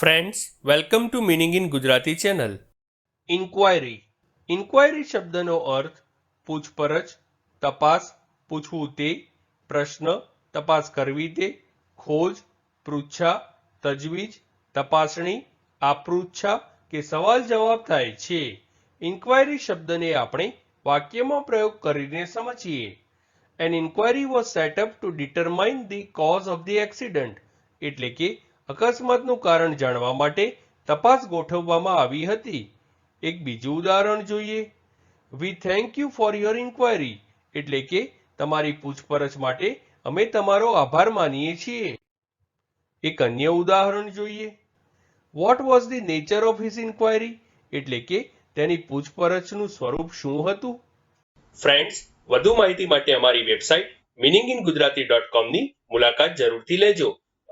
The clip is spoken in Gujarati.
Friends welcome to meaning in Gujarati channel inquiry inquiry શબ્દનો અર્થ, પૂછપરછ, તપાસ, પૂછવું તે, પ્રશ્ન, તપાસ કરવી તે, ખોજ, પૃચ્છા, તજવીજ, તપાસણી, આપૃચ્છા કે સવાલ જવાબ થાય છે. ઇન્ક્વાયરી શબ્દને આપણે વાક્યમાં પ્રયોગ કરીને સમજીએ. An inquiry was set up to determine the cause of the accident એટલે કે અકસ્માતનું કારણ જાણવા માટે તપાસ ગોઠવવામાં આવી હતી. એક બીજું ઉદાહરણ જોઈએ. We thank you for your inquiry એટલે કે, તમારી પૂછપરછ માટે અમે તમારો આભાર માનીએ છીએ. એક અન્ય ઉદાહરણ જોઈએ. What was the nature of his inquiry એટલે કે, તેની પૂછપરછનું સ્વરૂપ શું હતું? ફ્રેન્ડ્સ વધુ માહિતી માટે અમારી website meaning in Gujarati dot કોમની મુલાકાત જરૂરથી લેજો.